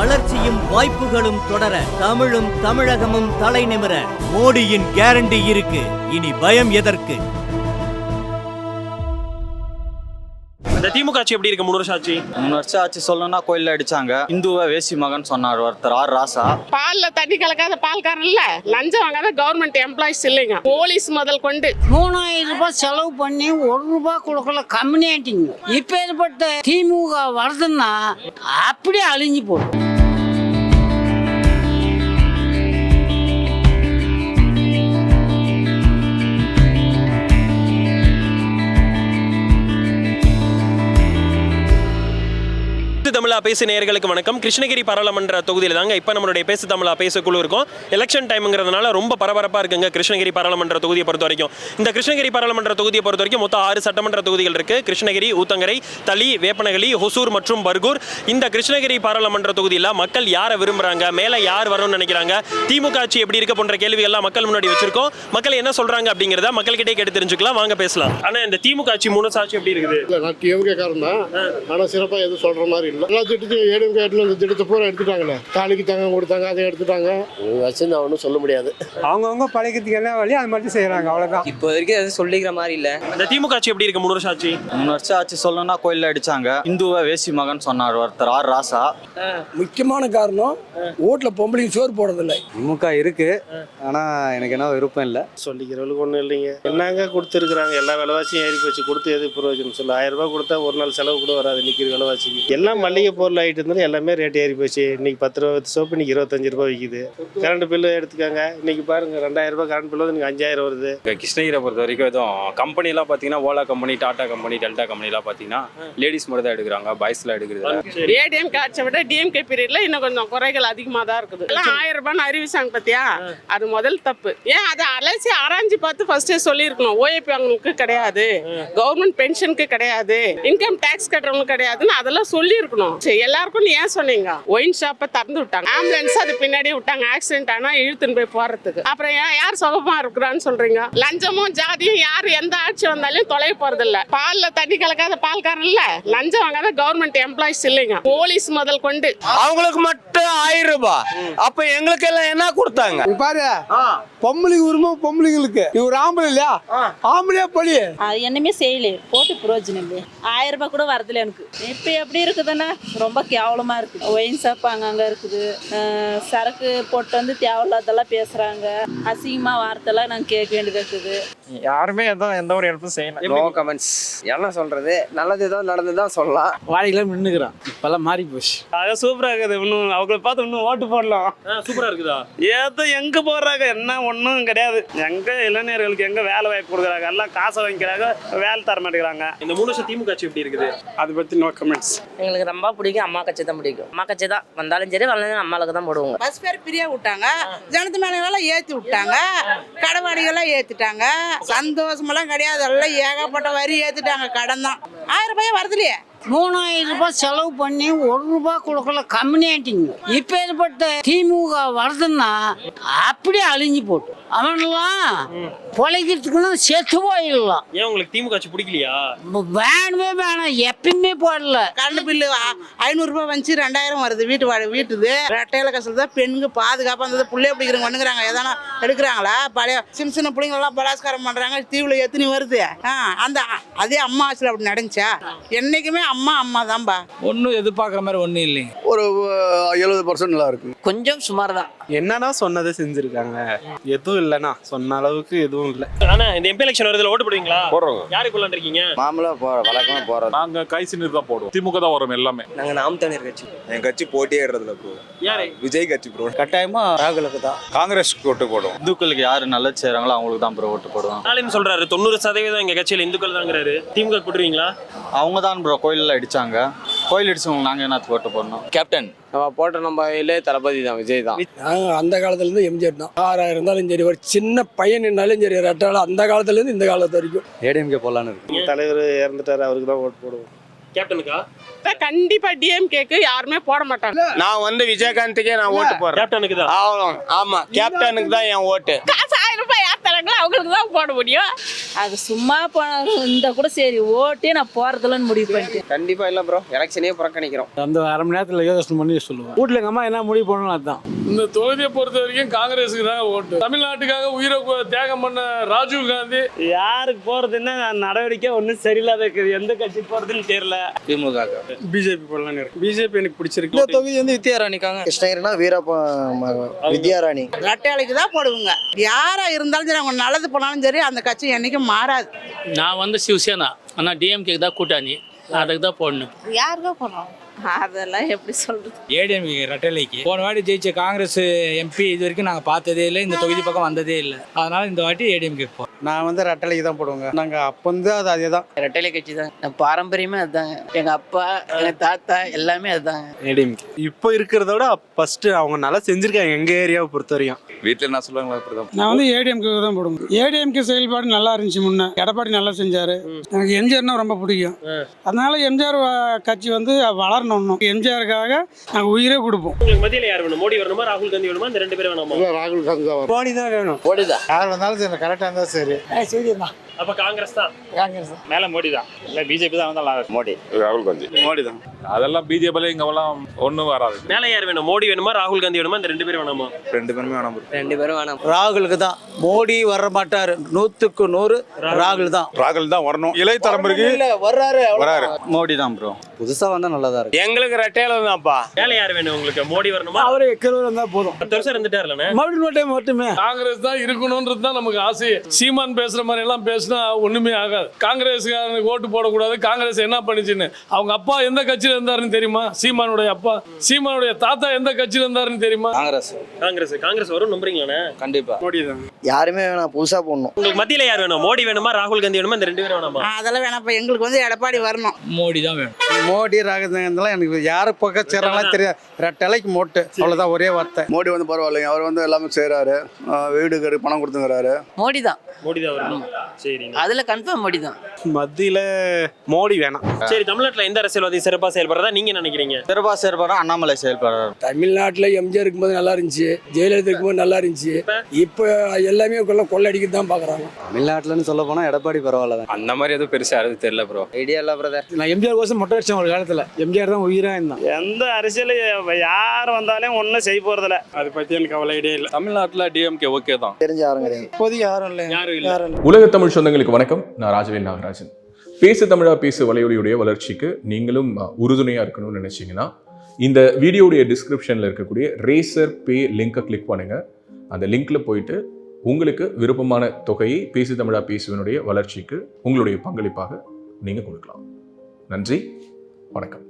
வளர்ச்சியும் வாய்ப்புகளும் தொடர தமிழும் தமிழகமும் தலைநிமிர மோடியின் கேரண்டி இருக்கு. இனி பயம் எதற்கு? இந்த திமுக ஆட்சி எப்படி இருக்கு? மூணு வருஷம் ஆட்சி மூணு வருஷம் ஆச்சு. சொல்லணும்னா கோயில்ல அடிச்சாங்க. இந்துவை வேசி மகன் சொன்னார் ஒருத்தர் ஆர் ராசா. பால்ல தண்ணி கலக்காத பால்காரன் இல்ல. லஞ்சம் வாங்காத கவர்மெண்ட் எம்ப்ளாயிஸ் இல்லைங்க. போலீஸ் முதல் கொண்டு. மூணாயிரம் ரூபாய் செலவு பண்ணி ஒரு ரூபாய் கொடுக்கல கம்யூனிட்டிங்க இப்ப ஏற்பட்ட திமுக வருதுன்னா அப்படியே அழிஞ்சு போடும் தமிழா பேசு நேயர்களுக்கு வணக்கம். கிருஷ்ணகிரி பாராளுமன்ற தொகுதியில் தாங்க இப்போ நம்மளுடைய பேசு தமிழா பேசு குழு இருக்கும். எலெக்ஷன் டைம்ங்கிறதுனால ரொம்ப பரபரப்பாக இருக்குங்க கிருஷ்ணகிரி பாராளுமன்ற தொகுதியை பொறுத்த வரைக்கும். இந்த கிருஷ்ணகிரி பாராளுமன்ற தொகுதியை பொறுத்த வரைக்கும் மொத்தம் ஆறு சட்டமன்ற தொகுதிகள் இருக்கு. கிருஷ்ணகிரி ஊத்தங்கரை தளி வேப்பனகலி ஹொசூர் மற்றும் பர்கூர். இந்த கிருஷ்ணகிரி பாராளுமன்ற தொகுதியில் மக்கள் யாரை விரும்புறாங்க? மேலே யார் வரணும்னு நினைக்கிறாங்க? திமுக ஆட்சி எப்படி இருக்க போன்ற கேள்விகள்லாம் மக்கள் முன்னாடி வச்சிருக்கோம். மக்கள் என்ன சொல்றாங்க அப்படிங்கிறத மக்கள்கிட்டே கேட்டு தெரிஞ்சுக்கலாம். வாங்க பேசலாம். ஆனால் இந்த திமுக ஆட்சி மூணு ஆட்சி எப்படி இருக்குது? நான் டிஎம்கே காரன் தான். ஆனால் சிறப்பாக எதுவும் சொல்கிற மாதிரி இல்லை. எல்லா திட்டத்தையும் ஏடிஎம்கே எடுத்து அந்த திட்டத்தை பூரா எடுத்துட்டாங்களே. தாலிக்கு தங்கம் கொடுத்தாங்க அதை எடுத்துட்டாங்க. வச்சு நான் ஒன்றும் சொல்ல முடியாது. அவங்கவுங்க பழைக்கிறதுக்கு என்ன வழி அது மட்டும் செய்கிறாங்க அவ்வளோதான் இப்போ வரைக்கும் எதுவும் சொல்லிக்கிற மாதிரி இல்லை. இந்த திமுக ஆட்சி எப்படி இருக்கு? மூணு வருஷம் ஆட்சி மூணு வருஷம் ஆச்சு சொல்லணும்னா கோயில்ல அடிச்சாங்க. இந்துவை வேசி மகன் சொன்னார் ஒருத்தர் ஆர் ராசா. முக்கியமான காரணம் ஓட்டில் பொம்பளைக்கு சோறு போடுறதில்ல. திமுக இருக்கு ஆனால் எனக்கு என்ன விருப்பம் இல்லை. சொல்லிக்கிறவங்களுக்கு ஒன்றும் இல்லைங்க. என்னங்க கொடுத்துருக்குறாங்க? எல்லா விலைவாசியும் ஏறி போச்சு கொடுத்து எது பிரயோஜனம் சொல்ல ஆயிரம் ரூபாய் கொடுத்தா ஒரு நாள் செலவு கூட வராது நிற்கிற விலைவாசிக்கு. எல்லாம் மளிகை பொருள் ஆகிட்டு இருந்தாலும் எல்லாமே ரேட் ஏறி போச்சு. இன்னைக்கு பத்து ரூபா சோப்பு இன்னைக்கு இருபத்தஞ்சு ரூபாய் விற்கிது கரண்ட் பில்லு எடுத்துக்கோங்க. இன்னைக்கு பாருங்க ரெண்டாயிரம் ரூபாய் கரண்ட் பில்லு வந்து இன்னைக்கு அஞ்சாயிரம் வருது. கிருஷ்ணகிரியை பொறுத்த வரைக்கும் எதுவும் கம்பெனிலாம் பார்த்தீங்கன்னா Ola company Tata company Delta company பார்த்தீங்கன்னா லேடிஸ் மட்டும் தான் எடுக்கிறாங்க பாய்ஸ்லாம் எடுக்கிறது ஏடிஎம் ஆட்சியை விட டிஎம்கே பீரியட்ல இன்னும் கொஞ்சம் குறைகள் அதிகமாக தான் இருக்குது. எல்லாம் ஆயிரம் ரூபான்னு அறிவிச்சாங்க பார்த்தியா அது முதல் தப்பு. ஏன் அதை அலசி ஆராய்ஞ்சு பார்த்து ஃபர்ஸ்டே சொல்லியிருக்கணும். ஓஏபி அவங்களுக்கு கிடையாது. கவர்மெண்ட் பென்ஷனுக்கு கிடையாது. இன்கம் டேக்ஸ் கட்டுறவங்களுக்கு கிடையாதுன்னு அதெல்லாம் சொல்லியிருக்கணும். சரி எல்லாருக்கும் ஏன் சொன்னீங்க? ஒயின் ஷாப்பை திறந்து விட்டாங்க. ஆம்புலன்ஸ் அது பின்னாடி விட்டாங்க. ஆக்சிடென்ட் ஆனா இழுத்துன்னு போய் போறதுக்கு. அப்புறம் ஏன் யார் சுகமா இருக்கிறான்னு சொல்றீங்க? லஞ்சமும் ஜாதியும் யார் எந்த ஆட்சி வந்தாலும் தொலை போறது இல்ல பால்ல தண்ணி கலக்காத பால்காரன் இல்ல. லஞ்சம் வாங்காத கவர்மெண்ட் எம்ப்ளாயிஸ் இல்லைங்க. போலீஸ் முதல் கொண்டு. அவங்களுக்கு மட்டும் ரூபாய் அப்ப எங்களுக்கு எல்லாம் என்ன கொடுத்தாங்க? பாரு. பொம்பளைக்கு உரிமை பொம்பளைங்களுக்கு. இவர் ஆம்பளை இல்லையா? ஆம்பளையா பழி அது என்னமே செய்யல. போட்டு பிரயோஜனம் இல்லை ஆயிரம் ரூபாய் கூட வரதில்ல எனக்கு. இப்போ எப்படி இருக்குதுன்னா ரொம்ப கேவலமா இருக்குது ஒயின் ஷாப் அங்கங்க இருக்குது. சரக்கு போட்டு வந்து தேவையில்லாதெல்லாம் பேசுறாங்க. அசிங்கமா வார்த்தைலாம் நாங்கள் கேட்க வேண்டியது இருக்குது. யாருமே எதுவும் எந்த ஒரு ஹெல்ப்பும் செய்யல. நோ கமெண்ட்ஸ் என்ன சொல்றது? நல்லது ஏதோ நடந்து தான் சொல்லலாம். வாடிகளை நின்றுக்கிறான் இப்பெல்லாம் மாறி போச்சு. அது சூப்பராக இருக்குது. இன்னும் அவங்கள பார்த்து இன்னும் ஓட்டு போடலாம். சூப்பரா இருக்குதா? ஏதோ எங்க போடுறாங்க? என்ன ஒன்றும் கிடையாது. எங்க இளைஞர்களுக்கு எங்க வேலை வாய்ப்பு கொடுக்குறாங்க? எல்லாம் காசை வாங்கிக்கிறாங்க வேலை தர மாட்டேங்கிறாங்க. இந்த மூணு வருஷம் திமுக ஆட்சி எப்படி இருக்குது? அதை பத்தி நோ கமெண்ட்ஸ் எங்களுக்கு ரொம்ப பிடிக்கும். அம்மா கட்சி தான் பிடிக்கும். அம்மா கட்சி தான். வந்தாலும் சரி வரலாம் அம்மாளுக்கு தான் போடுவோங்க பஸ் பேர் பிரியா விட்டாங்க. ஜனத்து மேலாம் ஏற்றி விட்டாங்க. கடவாடிகள்லாம் ஏற்றிட்டாங்க சந்தோஷமெல்லாம் கிடையாது. எல்லாம் ஏகப்பட்ட வரி ஏற்றிட்டாங்க கடன் தான். ஆயிரம் ரூபாய் வருதுலையே. மூணாயிரம் ரூபாய் செலவு பண்ணி ஒரு ரூபாய் கொடுக்கல கம்யூனிட்டிங்க இப்ப ஏற்பட்ட திமுக வருதுன்னா அப்படியே அழிஞ்சு போட்டு. அவனெல்லாம் பொழைக்கிறதுக்குன்னு செத்து போயிடலாம். ஏன் உங்களுக்கு திமுக ஆட்சி பிடிக்கலையா? வேணுமே வேணாம் எப்பயுமே போடல. கரண்ட் பில்லு ஐநூறுரூபா வந்துச்சு ரெண்டாயிரம் வருது வீட்டு வாடகை வீட்டுது. ரெட்டையில கசல் தான் பெண்ணுக்கு பாதுகாப்பாக இருந்தது பிள்ளைய பிடிக்கிறவங்க பண்ணுங்கிறாங்க எதனா எடுக்கிறாங்களா? பழைய சின்ன சின்ன பிள்ளைங்களெல்லாம் பலாத்காரம் பண்ணுறாங்க தீவில் எத்தனை வருது. ஆ அந்த அதே அம்மா ஆட்சியில் அப்படி நடந்துச்சா என்றைக்குமே அம்மா அம்மா தான்பா ஒன்றும் எதிர்பார்க்குற மாதிரி ஒன்றும் இல்லைங்க ஒரு எழுபது பர்சன்ட் நல்லா இருக்கு. கொஞ்சம் சுமார் தான் என்னன்னா சொன்னதை செஞ்சிருக்காங்க. எதுவும் இல்லைண்ணா. சொன்ன அளவுக்கு எதுவும் இல்லை. ஆனா இந்த எம்பி எலெக்ஷன் வருதுல ஓட்டு போடுவீங்களா? போடுறோம் யாருக்குள்ள இருக்கீங்க மாமலா போற வழக்கமா போறது. நாங்கள் கை சின்ன தான் போடுவோம். திமுக தான் வரும் எல்லாமே. நாங்கள் நாம் தமிழர் கட்சி. என் கட்சி போட்டியேறதுல ப்ரோ. யாரு? விஜய் கட்சி ப்ரோ. கட்டாயமா ராகுலுக்கு தான். காங்கிரஸ் ஓட்டு போடுவோம். இந்துக்களுக்கு யாரு நல்லது செய்றாங்களோ அவங்களுக்கு தான் ப்ரோ ஓட்டு போடுவோம். ஸ்டாலின் சொல்றாரு தொண்ணூறு சதவீதம் எங்க கட்சியில இந்துக்கள் தாங்கிறாரு. திமுக போட்டுருவீங்களா? அவங்க தான் ப்ரோ கோயில்ல அடிச்சாங்க. கோயில் அடிச்சவங்க நாங்க என்னத்துக்கு ஓட்டு போடணும்? கேப்டன் நம்ம போட்ட நம்ம இளைய தளபதி தான் விஜய் தான். அந்த காலத்துல இருந்து எம்ஜிஆர் தான். ஆறாயிரம் இருந்தாலும் சரி ஒரு சின்ன பையன் நின்னாலும் சரி ரெட்டாலும் அந்த காலத்துல இருந்து இந்த காலத்து வரைக்கும். ஏடிஎம்கே போடலான்னு இருக்கு. தலைவர் இறந்துட்டாரு அவருக்கு தான் ஓட்டு போடுவோம். கேப்டனுக்கா கண்டிப்பா டிஎம்கேக்கு யாருமே போட மாட்டாங்க. நான் வந்து விஜயகாந்துக்கே நான் ஓட்டு போடுறேன். கேப்டனுக்கு தான்? ஆமா ஆமா கேப்டனுக்கு தான் என் ஓட்டு. காசு ஆயிரம் ரூபாய் யார் தராங்களோ அவங்களுக்கு தான் போட முடியும். அது சும்மா இந்த கூட சரி ஓட்டே நான் போறதுலன்னு முடிவு பண்ணிட்டேன். கண்டிப்பா இல்ல ப்ரோ எலெக்ஷனே புறக்கணிக்கிறோம். அந்த அரை மணி நேரத்தில் யோசனை பண்ணி சொல்லுவேன். வீட்டில் எங்கள் அம்மா என்ன முடிவு பண்ணணும் அதுதான் இந்த தொகுதியை பொறுத்த வரைக்கும் காங்கிரஸுக்கு தான் ஓட்டு. தமிழ்நாட்டுக்காக உயிரை தியாகம் பண்ண ராஜீவ் காந்தி. யாருக்கு போகிறதுன்னா நடவடிக்கை ஒன்றும் சரியில்லாத இருக்குது. எந்த கட்சி போகிறதுன்னு தெரியல. திமுக பிஜேபி போடலான்னு இருக்கு. பிஜேபி எனக்கு பிடிச்சிருக்கு. தொகுதி வந்து வித்யாராணிக்காங்க. கிருஷ்ணகிரினா வீரப்ப வித்யாராணி. ரெட்டையாளைக்கு தான் போடுவோங்க. யாரா இருந்தாலும் சரி அவங்க நல்லது பண்ணாலும் சரி அந்த கட்சி என்னைக்கும் மாறாது. நான் வந்து சிவசேனா. ஆனால் டிஎம்கே தான் கூட்டாளி. அதுக்கு தான் போடணும் யாருக்கா போடுறோம் அதெல்லாம் எப்படி சொல்றது? ஏடிஎம்கே ரெட்டலைக்கு. போன வாட்டி ஜெயிச்ச காங்கிரஸ் எம்பி இது வரைக்கும் நாங்கள் பார்த்ததே இல்லை இந்த தொகுதி பக்கம் வந்ததே இல்லை. அதனால இந்த வாட்டி ஏடிஎம்கே போகிறோம் நான் வந்து ரெட்டலைக்கு தான் போடுவேங்க. நாங்கள் அப்போ வந்து அது அதே தான் ரெட்டலை கட்சி தான். பாரம்பரியமே அதுதாங்க. எங்க அப்பா எங்க தாத்தா எல்லாமே அதுதாங்க. ஏடிஎம்கே இப்போ இருக்கிறத விட ஃபஸ்ட்டு அவங்க நல்லா செஞ்சுருக்காங்க எங்கள் ஏரியாவை பொறுத்த வரைக்கும் வீட்டில் என்ன சொல்லுவாங்களா அப்படிதான். நான் வந்து ஏடிஎம்கே தான் போடுவேன். ஏடிஎம்கே செயல்பாடு நல்லா இருந்துச்சு முன்ன. எடப்பாடி நல்லா செஞ்சாரு. எனக்கு எம்ஜிஆர்னா ரொம்ப பிடிக்கும். அதனால எம்ஜிஆர் கட்சி வந்து வளரணும். இன்னும் எம்ஜிஆருக்காக நாங்கள் உயிரே கொடுப்போம். உங்களுக்கு மத்தியில் யார் வேணும்? மோடி வரணுமா ராகுல் காந்தி வேணுமா இந்த ரெண்டு பேரும் வேணுமா? ராகுல் காந்தி தான் மோடி தான் வேணும். போடுதா யார் வந்தாலும் சரி கரெக்டாக இருந்தால் சரி. அப்ப காங்கிரஸ் தான். மேலே மோடி தான். இல்லை பிஜேபி தான் வந்தால் மோடி. ராகுல் காந்தி. மோடி தான். அதெல்லாம் பிஜேபியில் இங்கெல்லாம் ஒன்றும் வராது. மேல யார் வேணும்? மோடி வேணுமா ராகுல் காந்தி வேணுமா இந்த ரெண்டு பேரும் வேணுமா? ரெண்டு பேருமே வேணாம் ரெண்டு பேரும் வேணாம். ராகுலுக்கு தான். மோடி வர மாட்டார். நூற்றுக்கு நூறு ராகுல் தான். ராகுல் தான் வரணும். இளைய தலைமுறைக்கு வர்றாரு வராரு. மோடி தான் ப்ரோ. புதுசாக வந்தால் நல்லதா இருக்கு எங்களுக்கு ரெட்டையில தான்ப்பா. மேல யார் வேணும் உங்களுக்கு? மோடி வரணுமா? அவரு எக்கலூர் இருந்தால் போதும். பத்து வருஷம் இருந்துட்டார்லண்ணே. மறுபடியும் மட்டும் மட்டுமே காங்கிரஸ் தான் இருக்கணும்ன்றது தான் நமக்கு ஆசை. சீமான் பேசுற மாதிரி எல்லாம் பேசினா ஒண்ணுமே ஆகாது. காங்கிரஸ்காரனுக்கு ஓட்டு போடக்கூடாது. காங்கிரஸ் என்ன பண்ணுச்சுன்னு? அவங்க அப்பா எந்த கட்சியில இருந்தாருன்னு தெரியுமா? சீமானுடைய அப்பா. சீமானுடைய தாத்தா எந்த கட்சியில இருந்தாருன்னு தெரியுமா? காங்கிரஸ். காங்கிரஸ். காங்கிரஸ் வரும் நம்புறீங்களாண்ணே? கண்டிப்பா. மோடி தான். யாருமே வேணாம் புதுசாக போடணும். உங்களுக்கு மத்தியில யார் வேணும்? மோடி வேணுமா? ராகுல் காந்தி வேணுமா? இந்த ரெண்டு பேரும் வேணுமா அதெல்லாம் வேணாம். எங்களுக்கு வந்து எடப்பாடி வரணும். மோடி தான் வேணும். மோடி ராகுதெல்லாம் எனக்கு யாரை பக்கம் சேரலாம் தெரியாது. ரெட்டலைக்கு மோட்டு. அவ்வளோதான் ஒரே வார்த்தை. மோடி வந்து பரவாயில்லைங்க. அவர் வந்து எல்லாமே செய்கிறாரு வீடு கரு பணம் கொடுத்துங்கிறாரு. மோடி தான் மோடி தான் சரி. அதுல கன்ஃபார்ம் மோடி தான் மத்தியில் மோடி வேணாம். சரி தமிழ்நாட்டுல எந்த அரசியல்வாதி சிறப்பா செயல்படுறதா நீங்க நினைக்கிறீங்க? சிறப்பாக செயல்படுற அண்ணாமலை செயல்படுறாரு. தமிழ்நாட்டில் எம்ஜிஆர் இருக்கும்போது நல்லா இருந்துச்சு. ஜெயலலிதா இருக்கும்போது நல்லா இருந்துச்சு. இப்போ? எல்லாமே கொள்ள கொள்ளடிக்க தான் பார்க்குறாங்க தமிழ்நாட்டில்னு சொல்ல போனால் எடப்பாடி பரவாயில்ல அந்த மாதிரி எதுவும் பெருசாக யாரும் தெரியல ப்ரோ ஐடியா இல்லை பிரதர் நான் எம்ஜிஆர் கோசம் மொட்டை அடிச்சேன் ஒரு காலத்தில். எம்ஜிஆர் தான் உயிராக இருந்தான். எந்த அரசியல் யார் வந்தாலும் ஒன்றும் செய்ய போகிறதில்ல அதை பற்றி எனக்கு அவ்வளோ ஐடியா இல்லை. தமிழ்நாட்டில் டிஎம்கே ஓகே தான். தெரிஞ்ச யாரும் கிடையாது. இப்போதைக்கு யாரும் இல்லை. யாரும் இல்ல. உலக தமிழ் சொந்தங்களுக்கு வணக்கம். நான் ராஜவேல் நாகராஜன். பேசு தமிழா பேசு வலையொலியுடைய வளர்ச்சிக்கு நீங்களும் அஹ், உறுதுணையா இருக்கணும்னு நினைச்சீங்கன்னா இந்த வீடியோடைய டிஸ்கிரிப்ஷன்ல இருக்கக்கூடிய ரேசர் பே லிங்கை கிளிக் பண்ணுங்க. அந்த லிங்க்ல போயிட்டு உங்களுக்கு விருப்பமான தொகையை பேசு தமிழா பேசுவனுடைய வளர்ச்சிக்கு உங்களுடைய பங்களிப்பாக நீங்க கொடுக்கலாம். நன்றி. வணக்கம்.